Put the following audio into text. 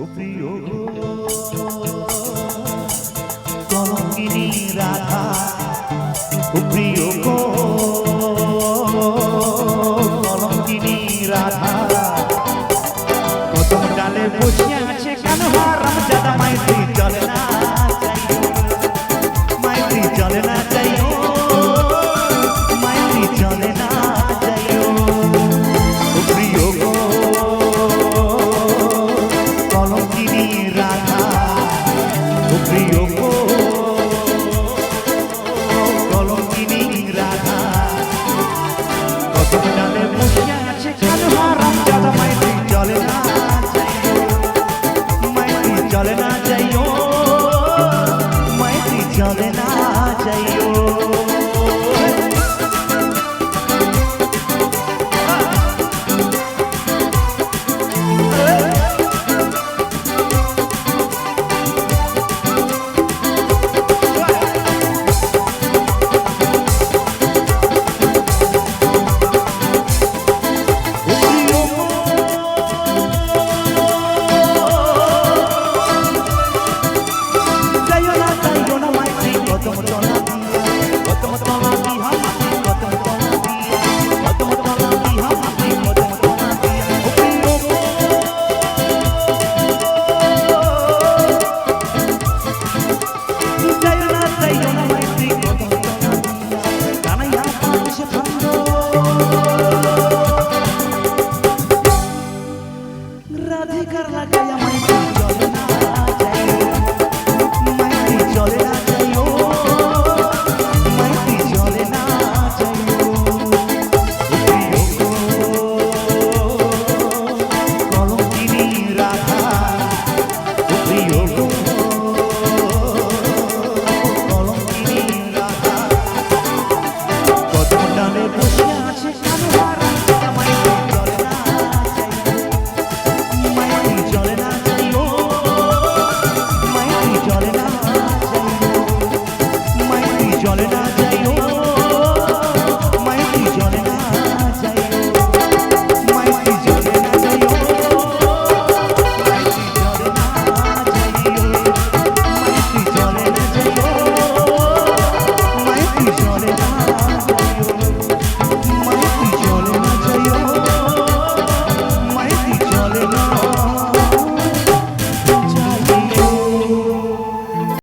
ও রাধা ও ডালে বসে আছে কেন হার রাজা মাইতি ও প্রিয় গো